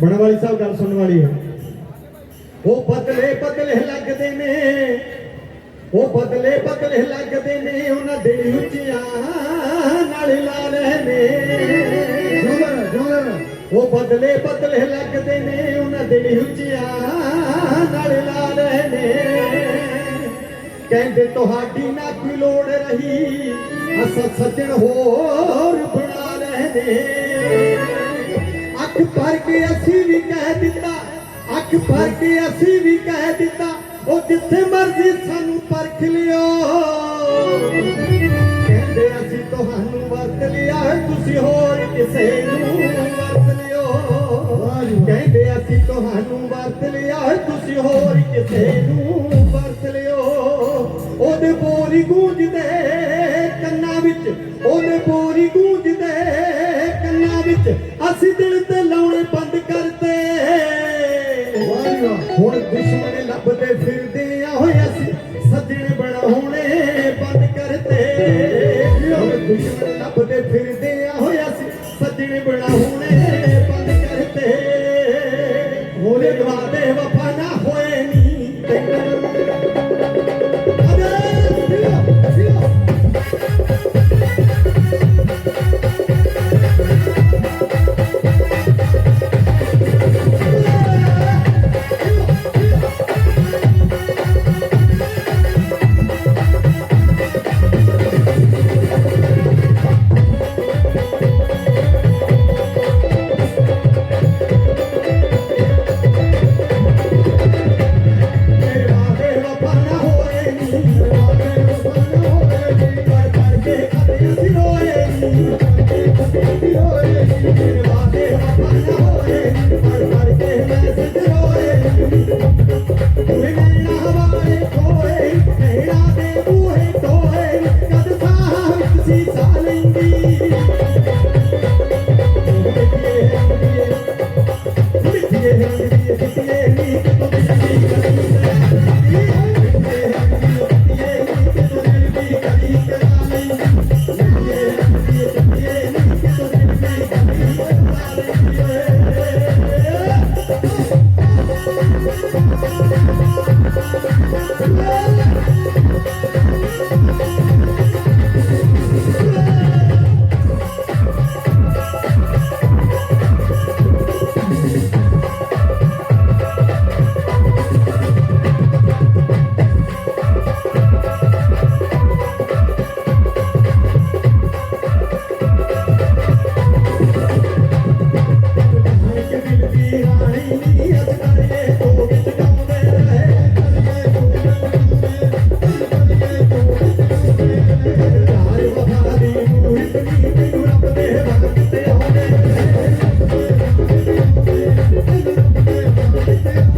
ਬਣ ਵਾਲੀ ਸਾਹਿਬ ਗੱਲ ਸੁਣਨ ਵਾਲੀ ਹੈ। ਉਹ ਬਦਲੇ ਬਦਲੇ ਲੱਗਦੇ ਨੇ। ਉਹ ਬਦਲੇ ਬਦਲੇ ਲੱਗਦੇ ਨੇ। ਉਹਨਾਂ ਦੇ ਉੱਚਿਆਂ ਨਾਲ ਲਾ ਨੇ। ਜੋਦਰ ਜੋਦਰ ਉਹ ਬਦਲੇ ਬਦਲੇ ਲੱਗਦੇ ਨੇ। ਉਹਨਾਂ ਦੇ ਉੱਚਿਆਂ ਨਾਲ ਲਾ ਨੇ। ਕਹਿੰਦੇ ਤੁਹਾਡੀ ਨਾ ਕੋਈ ਲੋੜ ਰਹੀ। ਅਸਾਂ ਸੱਜਣ ਹੋਰ ਬਣਾ ਲੈਨੇ ਅੱਖ ਭਰ ਕੇ ਅਸੀਂ ਵੀ ਕਹਿ ਦਿੱਤਾ, ਅੱਖ ਭਰ ਕੇ ਅਸੀਂ ਵੀ ਕਹਿ ਦਿੱਤਾ, ਉਹ ਜਿੱਥੇ ਮਰਜ਼ੀ ਸਾਨੂੰ ਪਰਖ ਲਿਓ। ਕਹਿੰਦੇ ਅਸੀਂ ਤੁਹਾਨੂੰ ਵਰਤ ਲਿਆ ਤੁਸੀਂ ਹੋਰ ਕਿਸੇ ਨੂੰ ਵਰਤ ਲਿਓ। ਕਹਿੰਦੇ ਅਸੀਂ ਤੁਹਾਨੂੰ ਵਰਤ ਲਿਆ ਤੁਸੀਂ ਹੋਰ ਕਿਸੇ ਨੂੰ ਵਰਤ ਲਿਓ। ਉਹਦੇ ਬੋਲੀ ਗੂੰਜਦੇ ਉਹਦੇ ਬੋਲੀ ਗੂੰਜਦੇ ਕੰਨਾਂ ਵਿੱਚ ਅਸੀਂ ਦਿਲ ਤੇ ਲਾਉਣੇ ਬੰਦ ਕਰਤੇ। ਹੁਣ ਦੁਸ਼ਮਣ ਲੱਭਦੇ ਫਿਰਦੇ ਆ ਹੋਏ ਅਸੀਂ ਸੱਜਣ ਬਣਾਉਣੇ ਬੰਦ ਕਰਤੇ। ਹੁਣ ਦੁਸ਼ਮਣ ਲੱਭਦੇ Thank.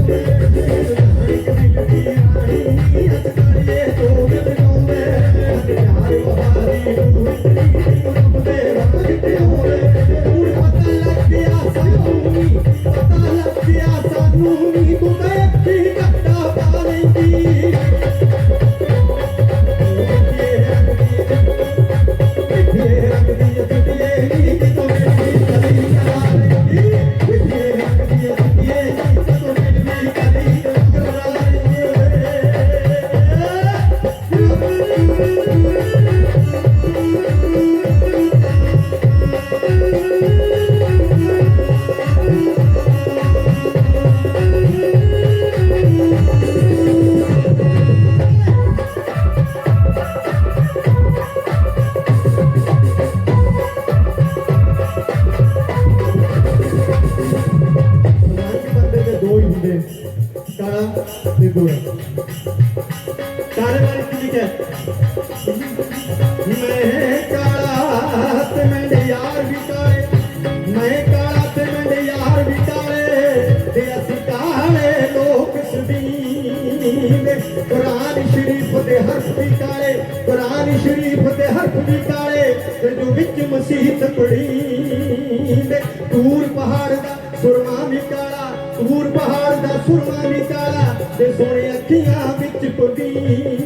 ਸਾਨੂੰ ਤੇ ਗੋਰਾ ਕਾਲੇ ਵਾਲੀ ਕੀ ਹੈ ਮੈਂ ਕਾਲਾ ਤੇ ਮੈਂ ਯਾਰ ਵੀ ਕਾਲੇ। ਮੈਂ ਕਾਲਾ ਤੇ ਮੈਂ ਯਾਰ ਵੀ ਤੇ ਅਸੀਂ ਕਾਲੇ ਲੋਕ ਸਦੀਨ ਕੁਰਾਨ ਸ਼ਰੀਫ ਦੇ ਹਰਫ ਵੀ ਕਾਲੇ। ਕੁਰਾਨ ਸ਼ਰੀਫ ਦੇ ਹਰਫ ਵੀ ਕਾਲੇ। ਤੇ ਜੋ ਵਿੱਚ ਮਸੀਹਤ ਪੜੀ ਤੇ ਸੋਹਣੇ ਅੱਖੀਆਂ ਵਿੱਚ ਪੁਦੀਨ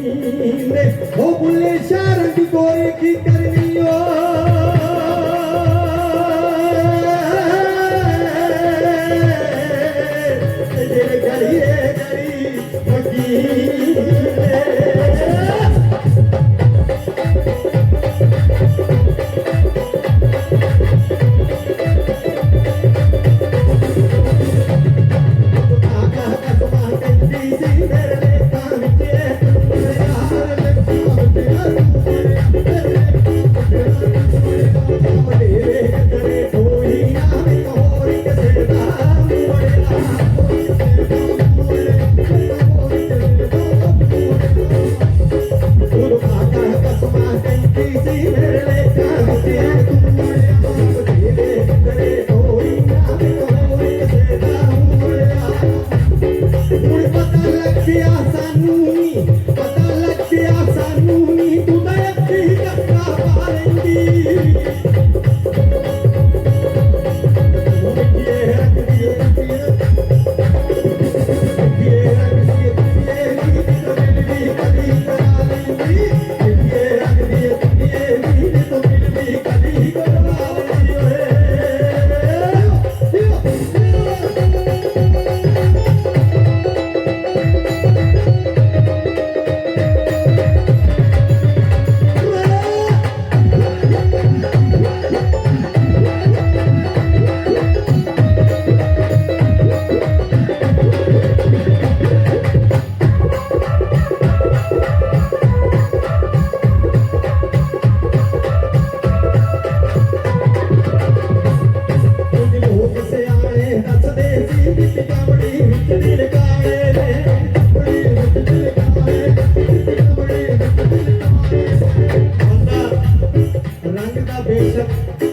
ਬੇਸ਼ੱਕ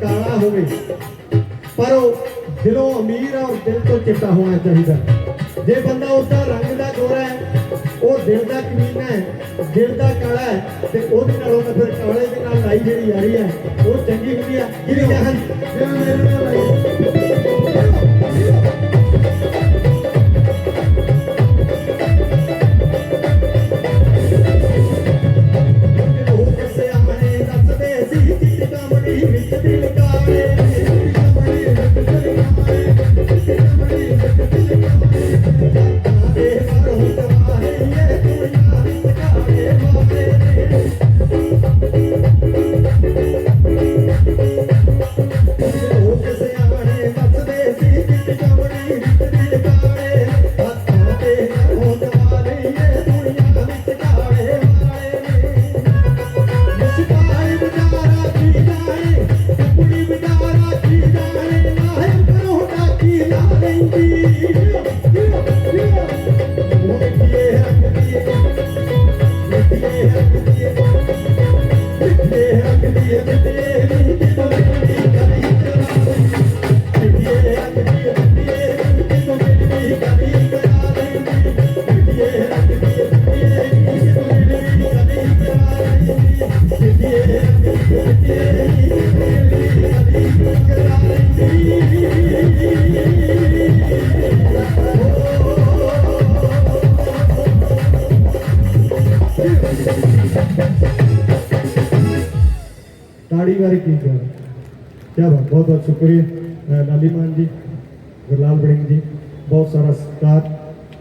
ਕਾਲਾ ਹੋਵੇ। ਪਰ ਉਹ ਦਿਲੋਂ ਅਮੀਰ ਆ ਔਰ ਦਿਲ ਤੋਂ ਚਿੱਟਾ ਹੋਣਾ ਚਾਹੀਦਾ ਜੇ ਬੰਦਾ ਉਸ ਦਾ ਰੰਗ ਦਾ ਗੋਰਾ ਹੈ, ਉਹ ਦਿਲ ਦਾ ਕਮੀਨਾ ਹੈ, ਦਿਲ ਦਾ ਕਾਲਾ ਹੈ, ਤੇ ਉਹਦੇ ਨਾਲੋਂ ਤਾਂ ਫਿਰ ਕਾਲੇ ਦੇ ਨਾਲ ਲਾਈ ਜਿਹੜੀ ਯਾਰੀ ਹੈ, ਉਹ ਚੰਗੀ ਹੁੰਦੀ ਆ। ਜਿਹੜੀ ਹਾਂ ਜਿਵੇਂ ਮੇਰੇ ਨਾਲ ਲਾਈ Yeah, yeah, yeah. ताड़ी वाली की क्या क्या बात बहुत बहुत शुक्रिया अ, लाली मान जी गुरलाल बड़िंग जी बहुत सारा सत्कार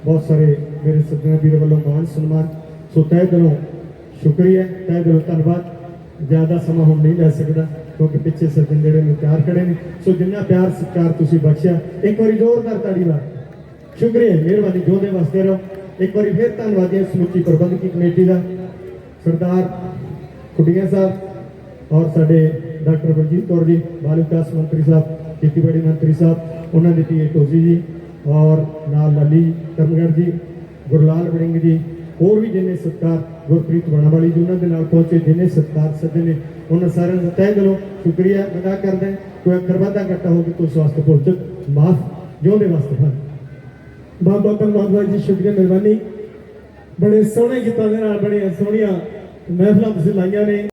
बहुत सारे मेरे सज्जन वीर वालों मान सम्मान ਸੋ ਤਹਿ ਦਿਲੋਂ ਸ਼ੁਕਰੀਆ ਤਹਿ ਦਿਲੋਂ ਧੰਨਵਾਦ ਜ਼ਿਆਦਾ ਸਮਾਂ ਹੁਣ ਨਹੀਂ ਲੈ ਸਕਦਾ ਕਿਉਂਕਿ ਪਿੱਛੇ ਸੱਜਣ ਜਿਹੜੇ ਨੇ ਤਿਆਰ ਖੜੇ ਨੇ ਸੋ ਜਿੰਨਾ ਪਿਆਰ ਸਤਿਕਾਰ ਤੁਸੀਂ ਬਖਸ਼ਿਆ ਇੱਕ ਵਾਰੀ ਜ਼ੋਰਦਾਰ ਤਾੜੀ ਲਾ ਸ਼ੁਕਰੀਆ ਮਿਹਰਬਾਨੀ ਜੋਦੇ ਵਾਸਤੇ ਰਹੋ ਇੱਕ ਵਾਰੀ ਫਿਰ ਧੰਨਵਾਦੀ ਹਾਂ ਸਮੁੱਚੀ ਪ੍ਰਬੰਧਕੀ ਕਮੇਟੀ ਦਾ ਸਰਦਾਰ ਖੁੱਡੀਆਂ ਸਾਹਿਬ ਔਰ ਸਾਡੇ ਡਾਕਟਰ ਬਲਜੀਤ ਕੌਰ ਜੀ, ਬਾਲ ਵਿਕਾਸ ਮੰਤਰੀ ਸਾਹਿਬ, ਖੇਤੀਬਾੜੀ ਮੰਤਰੀ ਸਾਹਿਬ, ਉਹਨਾਂ ਦੇ ਧੀਏ ਟੋਜ਼ੀ ਜੀ ਔਰ ਨਾਲ ਲਾਲੀ ਕਰਮਗੜ ਜੀ, ਗੁਰਲਾਲ ਵੜਿੰਗ ਜੀ, ਹੋਰ ਵੀ ਜਿੰਨੇ ਸਤਕਾਰ ਗੁਰਪ੍ਰੀਤ ਬਣਾਵਾਲੀ ਜੀ ਉਹਨਾਂ ਦੇ ਨਾਲ ਪਹੁੰਚੇ, ਜਿੰਨੇ ਸਤਕਾਰ ਸੱਦੇ ਨੇ, ਉਹਨਾਂ ਸਾਰਿਆਂ ਦਾ ਤਹਿ ਦਿਲੋਂ ਸ਼ੁਕਰੀਆ ਅਦਾ ਕਰਦੇ ਕੋਈ ਅੱਖਰ ਵਾਧਾ ਘਟਾ ਹੋ ਕੇ ਕੋਈ ਸਵਾਸਥ ਭੁੱਲ ਚੁੱਕ ਮਾਫ ਜਿਉਂਦੇ ਵਾਸਤੇ ਫਰ ਬਹੁਤ ਬਹੁਤ ਧੰਨਵਾਦ ਜੀ ਸ਼ੁਕਰੀਆ, ਮਿਹਰਬਾਨੀ। ਬੜੇ ਸੋਹਣੇ ਗੀਤਾਂ ਦੇ ਨਾਲ ਬੜੀਆਂ ਸੋਹਣੀਆਂ ਮਹਿਫਲਾਂ ਤੁਸੀਂ ਲਾਈਆਂ ਨੇ।